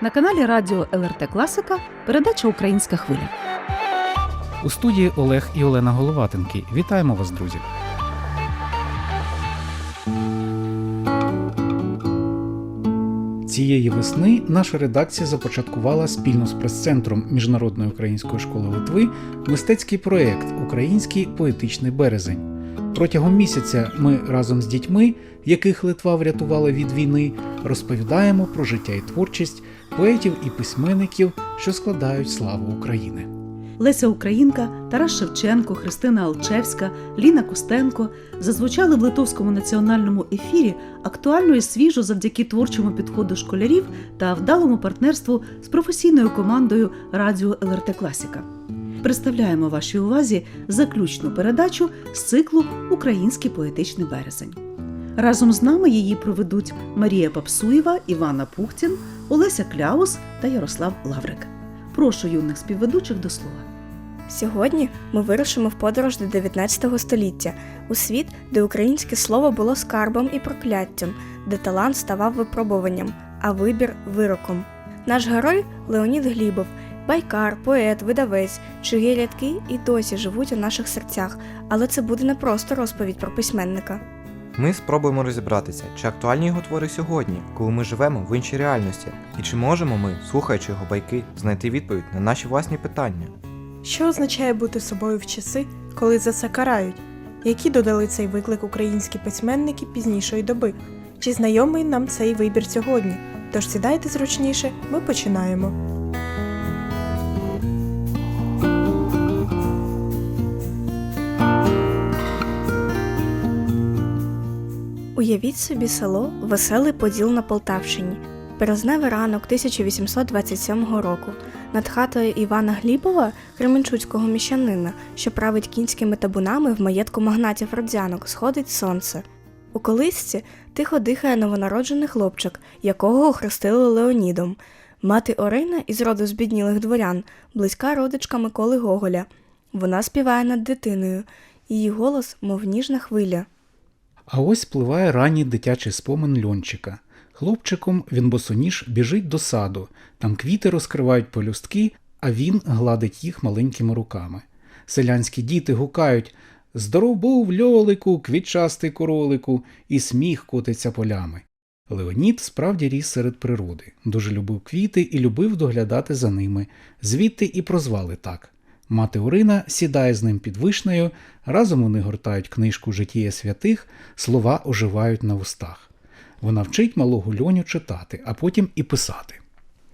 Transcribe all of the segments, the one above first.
На каналі Радіо ЛРТ Класика передача Українська хвиля. У студії Олег і Олена Головатенки. Вітаємо вас, друзі! Цієї весни наша редакція започаткувала спільно з прес-центром Міжнародної української школи Литви мистецький проєкт Український поетичний березень. Протягом місяця ми разом з дітьми, яких Литва врятувала від війни, розповідаємо про життя і творчість поетів і письменників, що складають славу України. Леся Українка, Тарас Шевченко, Христина Алчевська, Ліна Костенко зазвучали в Литовському національному ефірі актуально і свіжо завдяки творчому підходу школярів та вдалому партнерству з професійною командою Радіо ЛРТ Класіка. Представляємо вашій увазі заключну передачу з циклу Український поетичний березень. Разом з нами її проведуть Марія Папсуєва, Івана Пухтін, Олеся Кляус та Ярослав Лаврик. Прошу юних співведучих до слова. Сьогодні ми вирушимо в подорож до 19 століття у світ, де українське слово було скарбом і прокляттям, де талант ставав випробуванням, а вибір вироком. Наш герой Леонід Глібов, байкар, поет, видавець, чиї рядки і досі живуть у наших серцях, але це буде не просто розповідь про письменника. Ми спробуємо розібратися, чи актуальні його твори сьогодні, коли ми живемо в іншій реальності, і чи можемо ми, слухаючи його байки, знайти відповідь на наші власні питання. Що означає бути собою в часи, коли за це карають? Які додали цей виклик українські письменники пізнішої доби? Чи знайомий нам цей вибір сьогодні? Тож сідайте зручніше, ми починаємо. Уявіть собі село Веселий Поділ на Полтавщині. Березневий ранок 1827 року над хатою Івана Глібова, кременчуцького міщанина, що править кінськими табунами в маєтку магнатів родзянок, сходить сонце. У колисці тихо дихає новонароджений хлопчик, якого охрестили Леонідом. Мати Орина із роду збіднілих дворян, близька родичка Миколи Гоголя. Вона співає над дитиною, її голос, мов ніжна хвиля. А ось спливає ранній дитячий спомин льончика. Хлопчиком він босоніж біжить до саду, там квіти розкривають полюстки, а він гладить їх маленькими руками. Селянські діти гукають Здоров був льолику, квітчастий королику, і сміх котиться полями. Леонід справді ріс серед природи, дуже любив квіти і любив доглядати за ними, звідти і прозвали так. Мати Орина сідає з ним під вишнею, разом вони гортають книжку Житія святих, слова оживають на устах. Вона вчить малого льоню читати, а потім і писати.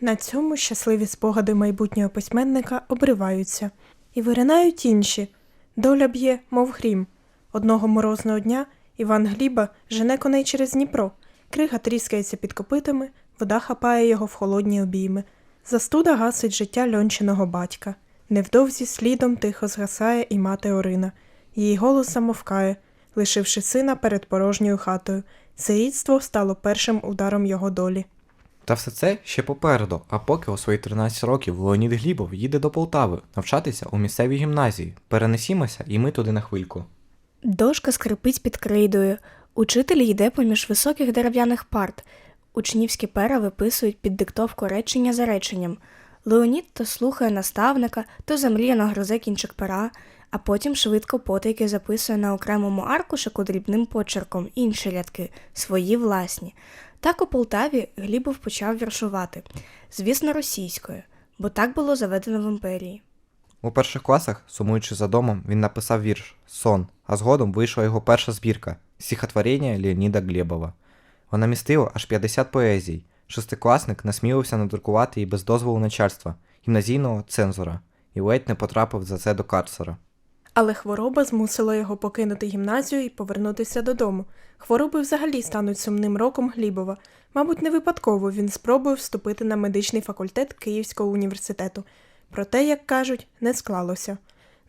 На цьому щасливі спогади майбутнього письменника обриваються і виринають інші. Доля б'є, мов грім. Одного морозного дня Іван Гліба жене коней через Дніпро. Крига тріскається під копитами, вода хапає його в холодні обійми. Застуда гасить життя льончиного батька. Невдовзі слідом тихо згасає і мати Орина. Її голос замовкає, лишивши сина перед порожньою хатою. Сирітство стало першим ударом його долі. Та все це ще попереду, а поки у свої 13 років Леонід Глібов їде до Полтави навчатися у місцевій гімназії. Перенесімося і ми туди на хвильку. Дошка скрипить під крейдою. Учитель йде поміж високих дерев'яних парт. Учнівські пера виписують під диктовку речення за реченням. Леонід то слухає наставника, то замріяно грозе кінчик пера, а потім швидко потайки записує на окремому аркушику дрібним почерком інші рядки, свої власні. Так у Полтаві Глібов почав віршувати, звісно, російською, бо так було заведено в імперії. У перших класах, сумуючи за домом, він написав вірш Сон, а згодом вийшла його перша збірка Стихотворення Леоніда Глєбова. Вона містила аж 50 поезій. Шестикласник насмілився надрукувати її без дозволу начальства, гімназійного цензора, і ледь не потрапив за це до карцера. Але хвороба змусила його покинути гімназію і повернутися додому. Хвороби взагалі стануть сумним роком Глібова. Мабуть, не випадково він спробує вступити на медичний факультет Київського університету. Проте, як кажуть, не склалося.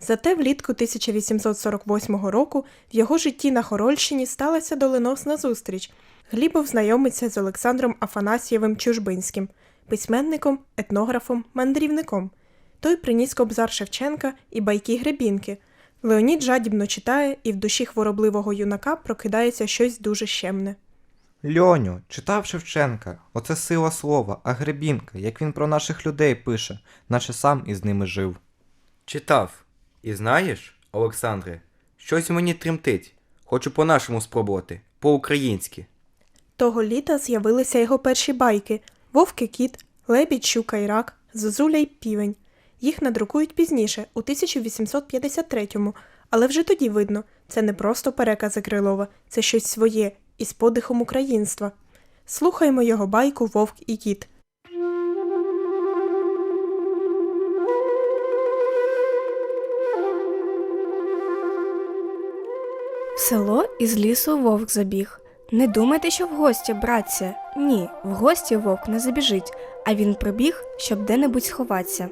Зате влітку 1848 року в його житті на Хорольщині сталася доленосна зустріч. Глібов знайомиться з Олександром Афанасьєвим Чужбинським, письменником, етнографом, мандрівником. Той приніс кобзар Шевченка і байки Гребінки. Леонід жадібно читає, і в душі хворобливого юнака прокидається щось дуже щемне. Льоню, читав Шевченка, оце сила слова, а Гребінка, як він про наших людей пише, наче сам із ними жив. Читав. І знаєш, Олександре, щось мені тремтить. Хочу по-нашому спробувати, по-українськи. Того літа з'явилися його перші байки Вовки кіт, Лебідь, щука і рак, Зозуля й півень. Їх надрукують пізніше, у 1853-му, але вже тоді видно, це не просто перекази Крилова, це щось своє із подихом українства. Слухаємо його байку Вовк і кіт. В село із лісу вовк забіг. Не думайте, що в гості, братця. Ні, в гості вовк не забіжить, а він прибіг, щоб де-небудь сховатися.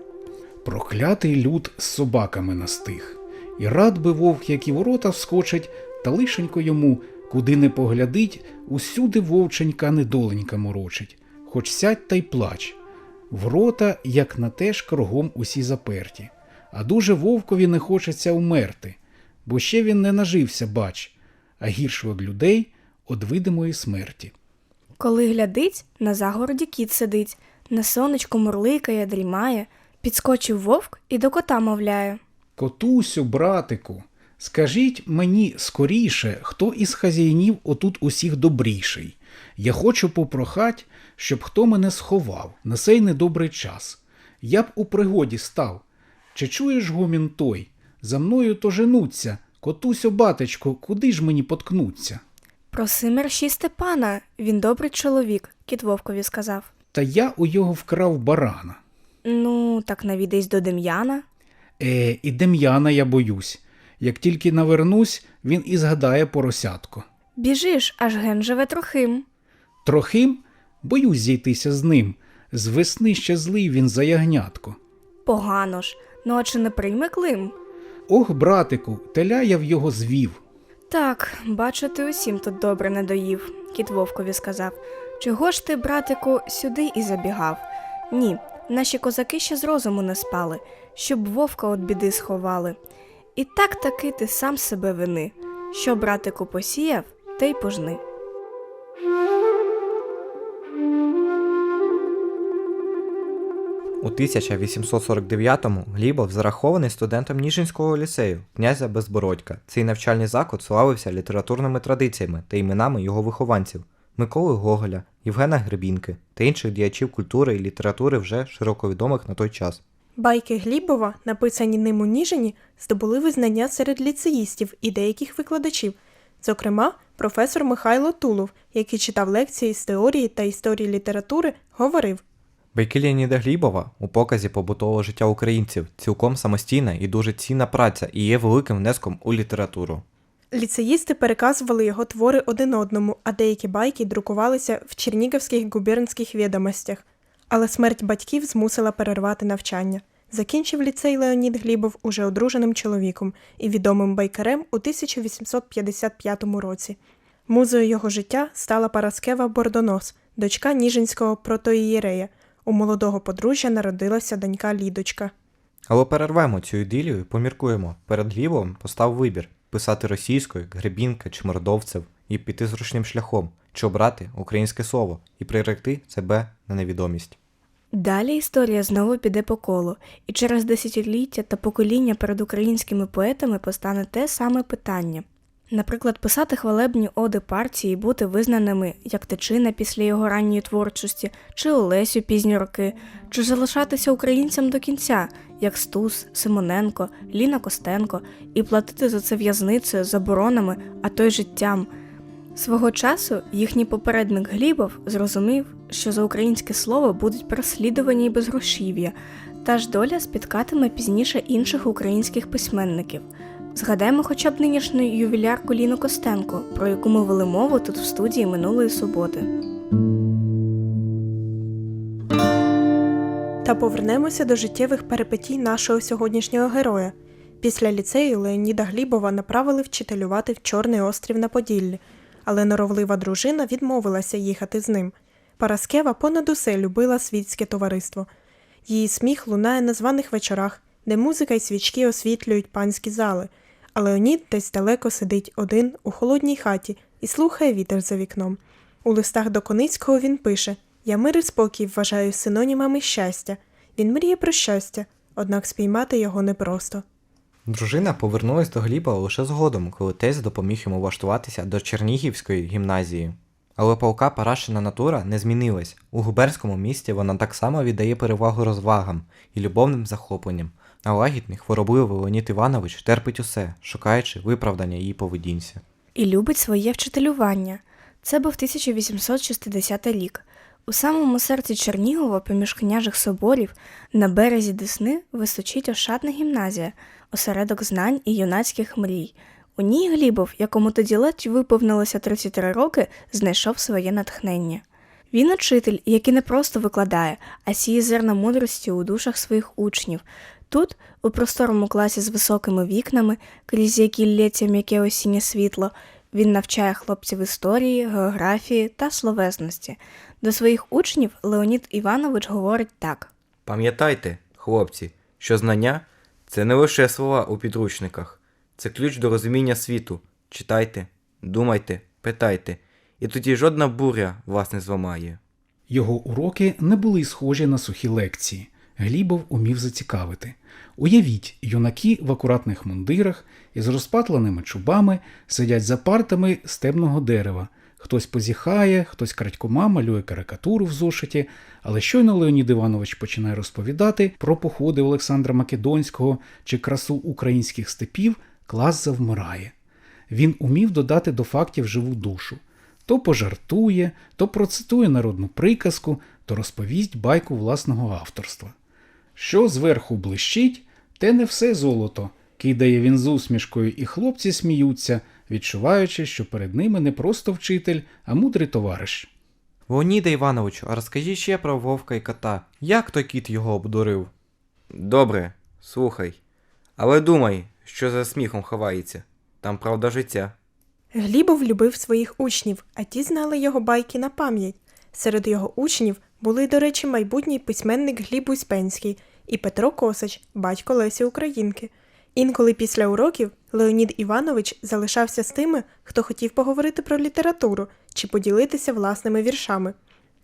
Проклятий люд з собаками настиг. І рад би вовк, як і ворота вскочить, та лишенько йому, куди не поглядить, усюди вовченька недоленька морочить, хоч сядь та й плач. Ворота, як на те кругом усі заперті. А дуже вовкові не хочеться умерти, бо ще він не нажився, бач, а гірше од людей од видимої смерті. Коли глядить, на загороді кіт сидить, на сонечку мурликає, дрімає, підскочив вовк і до кота мовляє. Котусю, братику, скажіть мені скоріше, хто із хазяїнів отут усіх добріший. Я хочу попрохать, щоб хто мене сховав на сей недобрий час. Я б у пригоді став. Чи чуєш гомін той? За мною то женуться. Котусю, батечко, куди ж мені поткнуться? Проси мерщій Степана, він добрий чоловік, кіт вовкові сказав. Та я у його вкрав барана. Ну, так навідись до Дем'яна. Е, і Дем'яна я боюсь. Як тільки навернусь, він і згадає поросятко. Біжиш, аж ген живе трохим. Трохим боюсь зійтися з ним. З весни ще злий він за ягнятко. Погано ж, ну а чи не прийме Клим? Ох, братику, теля я в його звів. Так, бачу, ти усім тут добре не доїв, кіт вовкові сказав. Чого ж ти, братику, сюди і забігав? Ні, наші козаки ще з розуму не спали, щоб вовка от біди сховали. І так таки ти сам себе вини. Що братику посіяв, те й пожни. У 1849-му Глібов зарахований студентом Ніжинського ліцею князя Безбородька. Цей навчальний заклад славився літературними традиціями та іменами його вихованців Миколи Гоголя, Євгена Гребінки та інших діячів культури і літератури вже широко відомих на той час. Байки Глібова, написані ним у Ніжині, здобули визнання серед ліцеїстів і деяких викладачів, зокрема, професор Михайло Тулов, який читав лекції з теорії та історії літератури, говорив. Байки Леоніда Глібова у показі побутового життя українців цілком самостійна і дуже цінна праця і є великим внеском у літературу. Ліцеїсти переказували його твори один одному, а деякі байки друкувалися в Чернігівських губернських відомостях. Але смерть батьків змусила перервати навчання. Закінчив ліцей Леонід Глібов уже одруженим чоловіком і відомим байкарем у 1855 році. Музою його життя стала Параскева Бордонос, дочка Ніжинського протоієрея. У молодого подружжя народилася донька Лідочка. Але перервемо цю ідилію і поміркуємо. Перед Глібовим постав вибір писати російською, Гребінка чи Мордовцев, і піти зручним шляхом, чи обрати українське слово і приректи себе на невідомість. Далі історія знову піде по колу, і через десятиліття та покоління перед українськими поетами постане те саме питання. Наприклад, писати хвалебні оди партії, бути визнаними як Тичина після його ранньої творчості, чи Олесю пізні роки, чи залишатися українцям до кінця, як Стус, Симоненко, Ліна Костенко, і платити за це в'язницею, заборонами, а то й життям. Свого часу їхній попередник Глібов зрозумів, що за українське слово будуть переслідувані й безгрошів'я, та ж доля спіткатиме пізніше інших українських письменників. Згадаємо хоча б нинішню ювілярку Ліну Костенко, про яку ми вели мову тут в студії минулої суботи. Та повернемося до життєвих перипетій нашого сьогоднішнього героя. Після ліцею Леоніда Глібова направили вчителювати в Чорний острів на Поділлі, але норовлива дружина відмовилася їхати з ним. Параскева понад усе любила світське товариство. Її сміх лунає на званих вечорах, де музика й свічки освітлюють панські зали, а Леонід десь далеко сидить один у холодній хаті і слухає вітер за вікном. У листах до Коницького він пише: Я мир і спокій вважаю синонімами щастя. Він мріє про щастя, однак спіймати його непросто. Дружина повернулась до Глібова лише згодом, коли тесть допоміг йому влаштуватися до Чернігівської гімназії. Але палка Парашина натура не змінилась. У губернському місті вона так само віддає перевагу розвагам і любовним захопленням, а лагідний хворобливий Леонід Іванович терпить усе, шукаючи виправдання її поведінці. і любить своє вчителювання. Це був 1860 рік. У самому серці Чернігова, поміж княжих соборів, на березі Десни височить ошатна гімназія, осередок знань і юнацьких мрій. У ній Глібов, якому тоді ледь виповнилося 33 роки, знайшов своє натхнення. Він учитель, який не просто викладає, а сіє зерна мудрості у душах своїх учнів. Тут, у просторому класі з високими вікнами, крізь які лється м'яке осіннє світло, він навчає хлопців історії, географії та словесності. До своїх учнів Леонід Іванович говорить так: Пам'ятайте, хлопці, що знання це не лише слова у підручниках, це ключ до розуміння світу. Читайте, думайте, питайте, і тоді жодна буря вас не зламає. Його уроки не були схожі на сухі лекції. Глібов умів зацікавити. Уявіть, юнаки в акуратних мундирах із розпатленими чубами сидять за партами з темного дерева. Хтось позіхає, хтось крадькома малює карикатуру в зошиті, але щойно Леонід Іванович починає розповідати про походи Олександра Македонського чи красу українських степів, клас завмирає. Він умів додати до фактів живу душу. То пожартує, то процитує народну приказку, то розповість байку власного авторства. Що зверху блищить, те не все золото, кидає він з усмішкою, і хлопці сміються, відчуваючи, що перед ними не просто вчитель, а мудрий товариш. Леоніде Івановичу, а розкажіть ще про вовка і кота. Як той кіт його обдурив? Добре, слухай. Але думай, що за сміхом ховається. Там правда життя. Глібов любив своїх учнів, а ті знали його байки на пам'ять. Серед його учнів були, до речі, майбутній письменник Гліб Успенський і Петро Косач, батько Лесі Українки. Інколи після уроків Леонід Іванович залишався з тими, хто хотів поговорити про літературу чи поділитися власними віршами.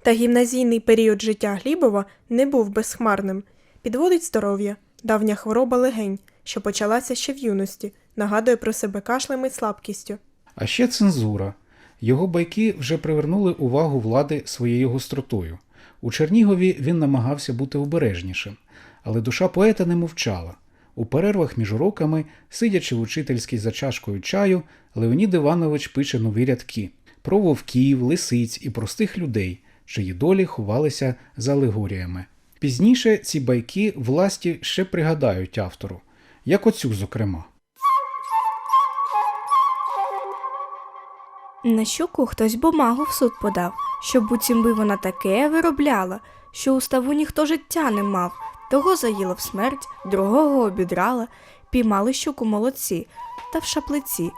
Та гімназійний період життя Глібова не був безхмарним. Підводить здоров'я, давня хвороба легень, що почалася ще в юності, нагадує про себе кашлем і слабкістю. А ще цензура. Його байки вже привернули увагу влади своєю гостротою. У Чернігові він намагався бути обережнішим, але душа поета не мовчала. У перервах між уроками, сидячи в учительській за чашкою чаю, Леонід Іванович пише нові рядки про вовків, лисиць і простих людей, чиї долі ховалися за алегоріями. Пізніше ці байки власті ще пригадають автору, як оцю, зокрема. На щоку хтось бумагу в суд подав, що буцім би вона таке виробляла, що у ставу ніхто життя не мав, того заїла в смерть, другого обідрала, піймали щуку молодці, та в шаплиці,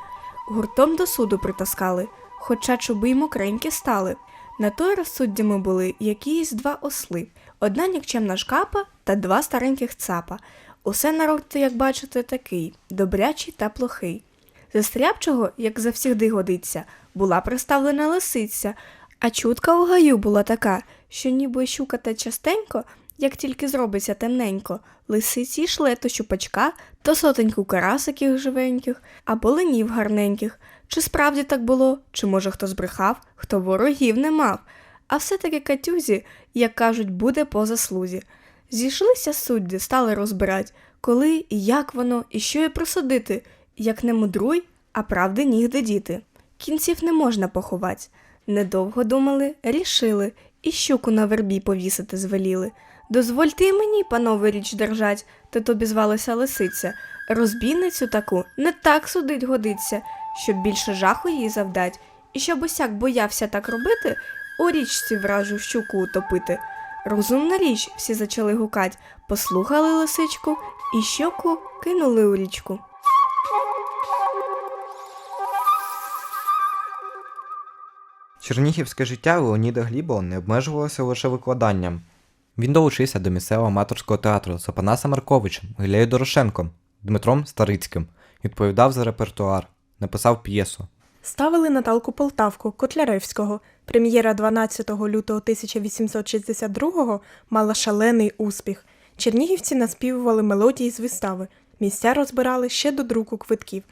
гуртом до суду притаскали, хоча чуби й мокренькі стали. На той раз суддями були якісь два осли, одна нікчемна шкапа та два стареньких цапа. Усе народ, як бачите, такий добрячий та плохий. За стряпчого, як завсігди годиться, була приставлена лисиця, а чутка у гаю була така, що ніби щукати частенько, як тільки зробиться темненько, лисиці йшли то щупачка, то сотеньку карасиків живеньких, або ленів гарненьких. Чи справді так було, чи може хто збрехав, хто ворогів не мав. А все-таки Катюзі, як кажуть, буде по заслузі. Зійшлися судді, стали розбирать, коли і як воно, і що є присудити, як не мудруй, а правди нігде діти. Кінців не можна поховать. Недовго думали, рішили, і щуку на вербі повісити звеліли. Дозвольте й мені, панове, річ держать, то тобі звалася лисиця. Розбійницю таку не так судить годиться, щоб більше жаху їй завдать, і щоб усяк боявся так робити, у річці вражу щуку утопити. Розумна річ, всі зачали гукать, послухали лисичку і щоку кинули у річку. Чернігівське життя Леоніда Глібова не обмежувалося лише викладанням. Він долучився до місцевого аматорського театру з Опанасом Марковичем, Гілею Дорошенком, Дмитром Старицьким, відповідав за репертуар, написав п'єсу. ставили Наталку Полтавку Котляревського. Прем'єра 12 лютого 1862-го мала шалений успіх. Чернігівці наспівували мелодії з вистави. Місця розбирали ще до друку квитків.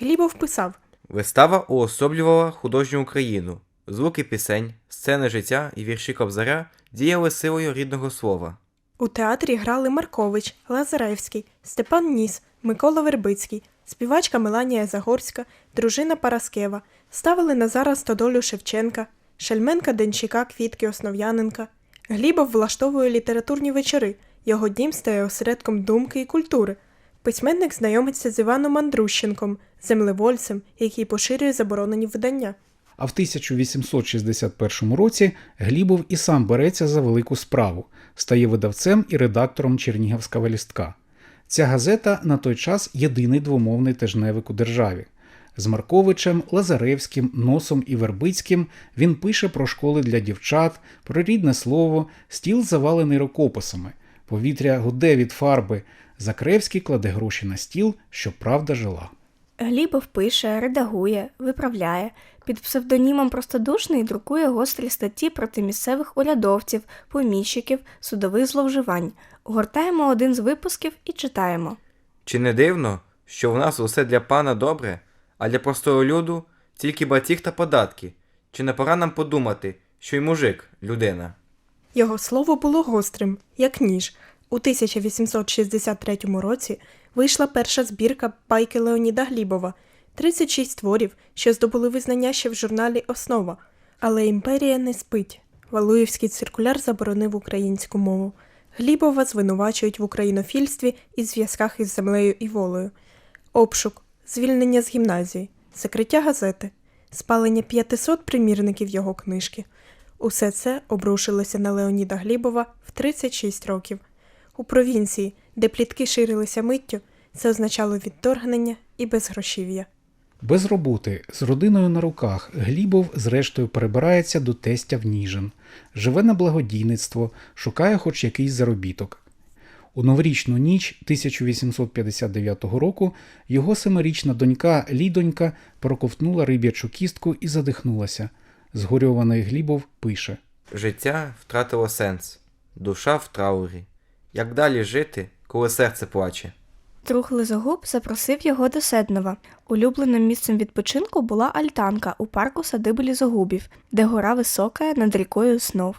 Глібов писав Вистава уособлювала художню Україну. Звуки пісень, сцени життя і вірші Кобзаря діяли силою рідного слова. У театрі грали Маркович, Лазаревський, Степан Ніс, Микола Вербицький, співачка Меланія Загорська, дружина Параскева, ставили Назара Стодолю Шевченка, Шельменка Денчика Квітки Основ'яненка. Глібов влаштовує літературні вечори. Його дім стає осередком думки і культури. Письменник знайомиться з Іваном Андрущенком, землевольцем, який поширює заборонені видання. А в 1861 році Глібов і сам береться за велику справу, стає видавцем і редактором Чернігівського лістка. Ця газета на той час єдиний двомовний тижневик у державі. З Марковичем, Лазаревським, Носом і Вербицьким він пише про школи для дівчат, про рідне слово, стіл завалений рукописами, повітря гуде від фарби. Закревський кладе гроші на стіл, щоб правда жила. Глібов пише, редагує, виправляє. Під псевдонімом простодушний друкує гострі статті проти місцевих урядовців, поміщиків, судових зловживань. Гортаємо один з випусків і читаємо. Чи не дивно, що в нас усе для пана добре, а для простого люду тільки батіг та податки? Чи не пора нам подумати, що й мужик людина? Його слово було гострим, як ніж. У 1863 році вийшла перша збірка байки Леоніда Глібова, 36 творів, що здобули визнання ще в журналі Основа. Але імперія не спить. Валуївський циркуляр заборонив українську мову. Глібова звинувачують в українофільстві і зв'язках із землею і волею. Обшук, звільнення з гімназії, закриття газети, спалення 500 примірників його книжки. Усе це обрушилося на Леоніда Глібова в 36 років. У провінції, де плітки ширилися миттю, це означало відторгнення і безгрошів'я. Без роботи, з родиною на руках, Глібов зрештою перебирається до тестя в Ніжин, живе на благодійництво, шукає хоч якийсь заробіток. У новорічну ніч 1859 року його семирічна донька Лідонька проковтнула риб'ячу кістку і задихнулася. Згорьований Глібов пише Життя втратило сенс, душа в траурі. Як далі жити, коли серце плаче? Друг Лизогуб запросив його до Седнова. Улюбленим місцем відпочинку була альтанка у парку садиби Лізогубів, де гора висока над рікою Снов.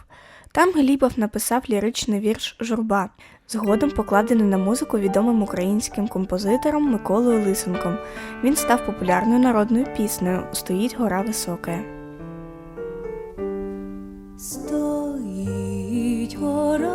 Там Глібов написав ліричний вірш Журба, згодом покладений на музику відомим українським композитором Миколою Лисенком. Він став популярною народною піснею Стоїть гора висока. Стоїть гора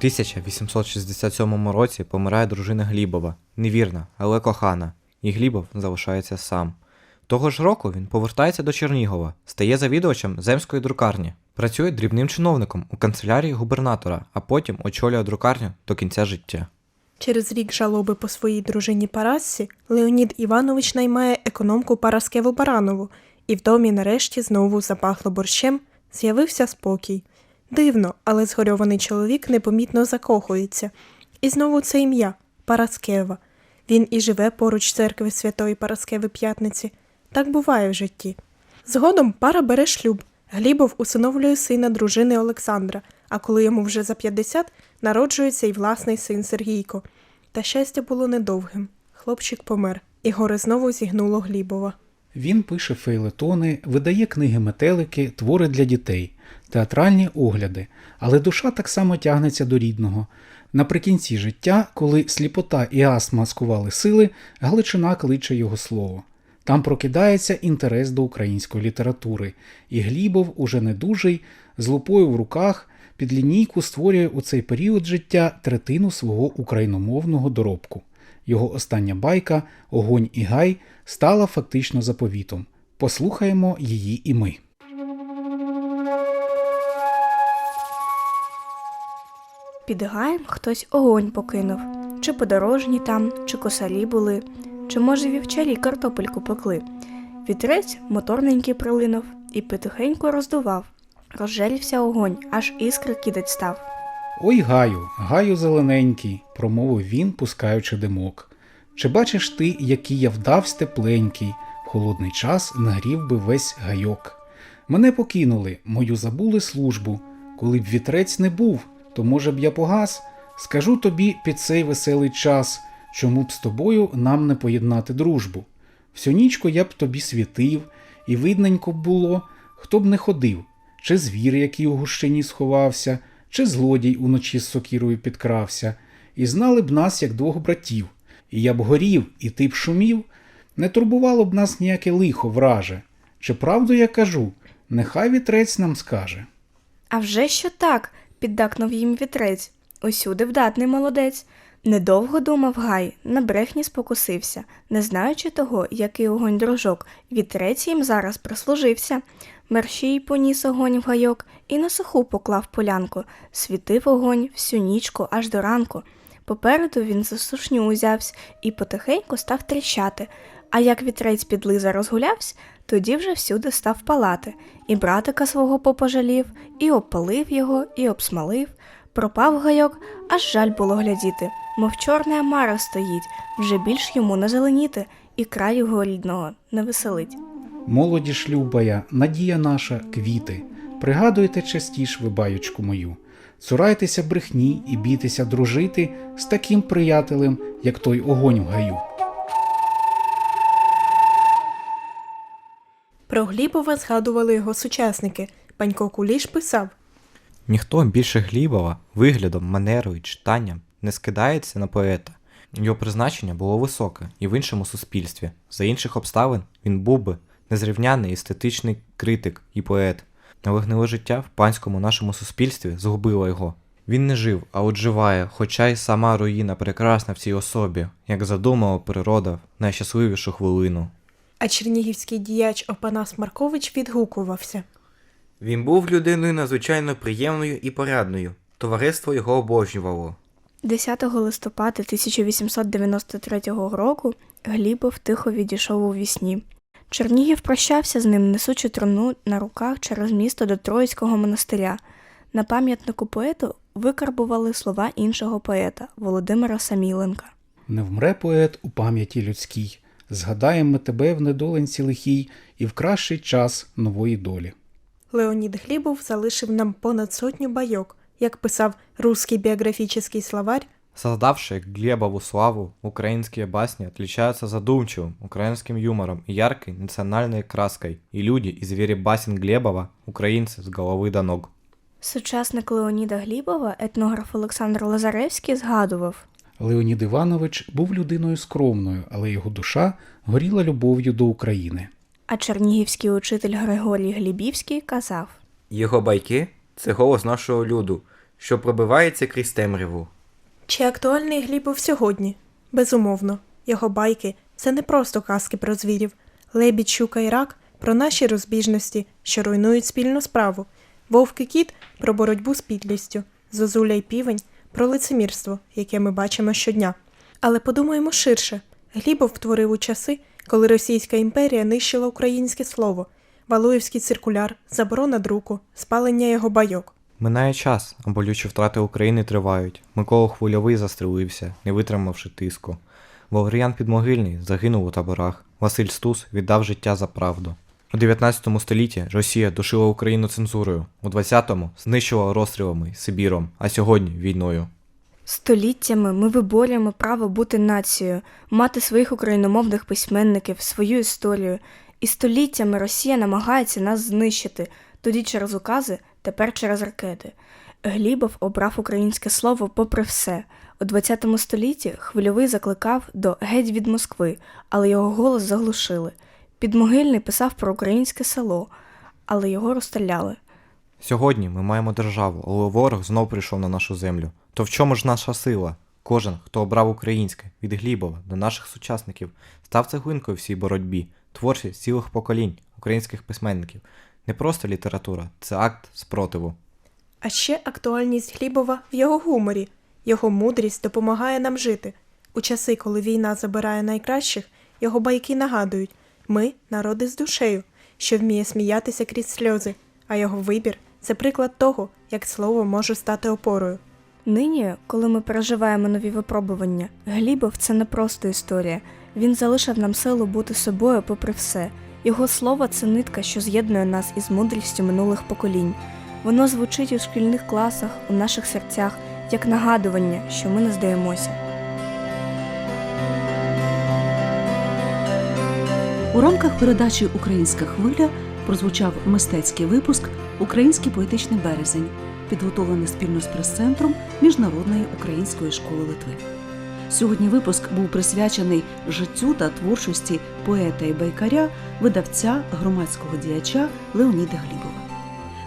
1867 році помирає дружина Глібова, невірна, але кохана, і Глібов залишається сам. Того ж року він повертається до Чернігова, стає завідувачем земської друкарні, працює дрібним чиновником у канцелярії губернатора, а потім очолює друкарню до кінця життя. Через рік жалоби по своїй дружині Парасці Леонід Іванович наймає економку Параскеву Баранову, і в домі нарешті знову запахло борщем, з'явився спокій. Дивно, але згорьований чоловік непомітно закохується. І знову це ім'я Параскева. Він і живе поруч церкви Святої Параскеви П'ятниці. Так буває в житті. Згодом пара бере шлюб. Глібов усиновлює сина дружини Олександра, а коли йому вже за 50, народжується й власний син Сергійко. Та щастя було недовгим. Хлопчик помер, і горе знову зігнуло Глібова. Він пише фейлетони, видає книги метелики, твори для дітей, театральні огляди, але душа так само тягнеться до рідного. Наприкінці життя, коли сліпота і астма скували сили, Галичина кличе його слово. Там прокидається інтерес до української літератури, і Глібов, уже недужий, з лупою в руках, під лінійку створює у цей період життя третину свого україномовного доробку. Його остання байка Огонь і Гай стала фактично заповітом. Послухаємо її і ми. Під гаєм хтось огонь покинув, чи подорожні там, чи косарі були, чи, може, вівчарі картопельку пекли. Вітрець моторненький прилинув і потихеньку роздував. Розжерівся огонь, аж іскри кидать став. Ой, гаю, гаю зелененький, промовив він, пускаючи димок. Чи бачиш ти, який я вдавсь тепленький, холодний час нагрів би весь гайок. Мене покинули, мою забули службу. Коли б вітрець не був, то може б я погас. Скажу тобі під цей веселий час, чому б з тобою нам не поєднати дружбу. Всю нічку я б тобі світив, і видненько б було, хто б не ходив, чи звір, який у гущині сховався, чи злодій уночі з сокірою підкрався, і знали б нас як двох братів, і я б горів, і ти б шумів, не турбувало б нас ніяке лихо, враже. Чи правду я кажу, нехай вітрець нам скаже. А вже що так, піддакнув їм вітрець. Усюди вдатний молодець. Недовго думав Гай, на брехні спокусився, не знаючи того, який огонь дружок, вітрець їм зараз прислужився. Мерщій поніс огонь в гайок і на суху поклав полянку, світив огонь всю нічку аж до ранку. Попереду він за сушню узявсь і потихеньку став тріщати, а як вітрець підлиза розгулявсь, тоді вже всюди став палати, і братика свого попожалів, і обпалив його, і обсмалив. Пропав гайок, аж жаль було глядіти, мов чорна мара стоїть, вже більш йому не зеленіти, і краю його рідного не веселить. Молоді шлюбая, надія наша, квіти. Пригадуйте частіш ви баючку мою. Цурайтеся брехні і бійтеся дружити з таким приятелем, як той огонь в гаю. Про Глібова згадували його сучасники. Панько Куліш писав: Ніхто більше Глібова виглядом, манерою, читанням не скидається на поета. Його призначення було високе і в іншому суспільстві. За інших обставин він був би незрівняний естетичний критик і поет. Але гниле життя в панському нашому суспільстві згубило його. Він не жив, а от живає, хоча й сама руїна прекрасна в цій особі, як задумала природа в найщасливішу хвилину. А чернігівський діяч Опанас Маркович відгукувався. Він був людиною надзвичайно приємною і порядною. Товариство його обожнювало. 10 листопада 1893 року Глібов тихо відійшов у вісні. Чернігів прощався з ним, несучи труну на руках через місто до Троїцького монастиря. На пам'ятнику поету викарбували слова іншого поета Володимира Саміленка. Не вмре поет у пам'яті людській. Згадаємо ми тебе в недоленці лихій і в кращий час нової долі. Леонід Глібов залишив нам понад сотню байок, Як писав русский биографический словарь, Создавшие Глебову славу, украинские басни отличаются задумчивым украинским юмором и яркой национальной краской, и люди и звери басен Глебова – украинцы с головы до ног. Сучасник Леоніда Глібова, етнограф Олександр Лазаревський, згадував. Леонід Іванович був людиною скромною, але його душа горіла любов'ю до України. А чернігівський учитель Григорій Глібівський казав. Його байки це голос нашого люду, що пробивається крізь темряву. Чи актуальний Глібов сьогодні? Безумовно, його байки це не просто казки про звірів. Лебідь, щука і рак про наші розбіжності, що руйнують спільну справу. Вовк і кіт про боротьбу з підлістю, зозуля й півень про лицемірство, яке ми бачимо щодня. Але подумаємо ширше. Глібов творив у часи, коли Російська імперія нищила українське слово, Валуєвський циркуляр, заборона друку, спалення його байок. Минає час, а болючі втрати України тривають. Микола Хвильовий застрелився, не витримавши тиску. Валеріан Підмогильний загинув у таборах. Василь Стус віддав життя за правду. У 19 столітті Росія душила Україну цензурою, у 20-му знищувала розстрілами, Сибіром, а сьогодні війною. Століттями ми виборюємо право бути нацією, мати своїх україномовних письменників, свою історію. І століттями Росія намагається нас знищити, тоді через укази, тепер через ракети. Глібов обрав українське слово попри все. У ХХ столітті хвильовий закликав до геть від Москви, але його голос заглушили. Підмогильний писав про українське село, але його розстріляли. Сьогодні ми маємо державу, але ворог знов прийшов на нашу землю. То в чому ж наша сила? Кожен, хто обрав українське, від Глібова до наших сучасників, став цеглинкою в цій боротьбі, творчість цілих поколінь українських письменників. Не просто література, це акт спротиву. А ще актуальність Глібова в його гуморі. Його мудрість допомагає нам жити. У часи, коли війна забирає найкращих, його байки нагадують ми народи з душею, що вміє сміятися крізь сльози, а його вибір це приклад того, як слово може стати опорою. Нині, коли ми переживаємо нові випробування, Глібов це не просто історія. Він залишив нам силу бути собою попри все. Його слово це нитка, що з'єднує нас із мудрістю минулих поколінь. Воно звучить у шкільних класах, у наших серцях, як нагадування, що ми не здаємося. У рамках передачі Українська хвиля прозвучав мистецький випуск Український поетичний березень, підготовлений спільно з прес-центром Міжнародної української школи Литви. Сьогодні випуск був присвячений життю та творчості поета і байкаря, видавця, громадського діяча Леоніда Глібова.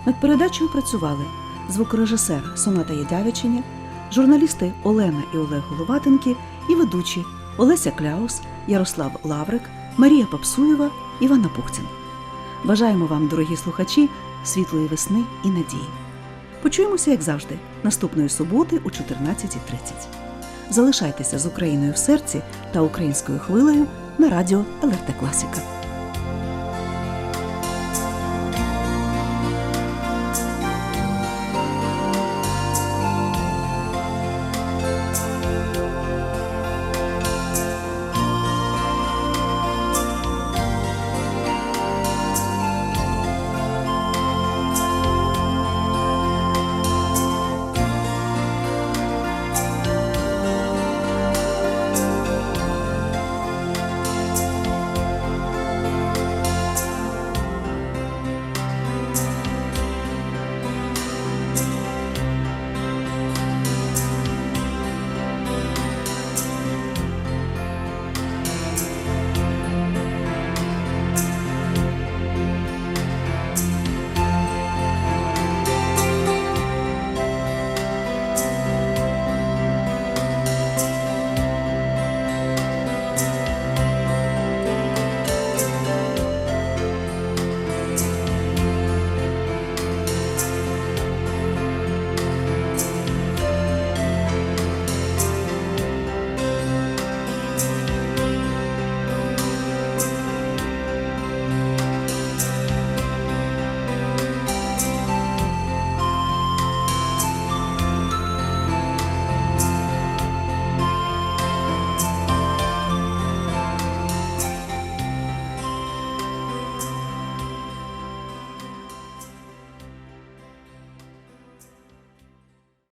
Над передачею працювали звукорежисер Соната Єдявичиня, журналісти Олена і Олег Головатенки і ведучі Олеся Кляус, Ярослав Лаврик, Марія Попсуєва, Івана Пухцін. Бажаємо вам, дорогі слухачі, світлої весни і надії. Почуємося, як завжди, наступної суботи о 14.30. Залишайтеся з Україною в серці та українською хвилею на радіо ЛРТ Класіка.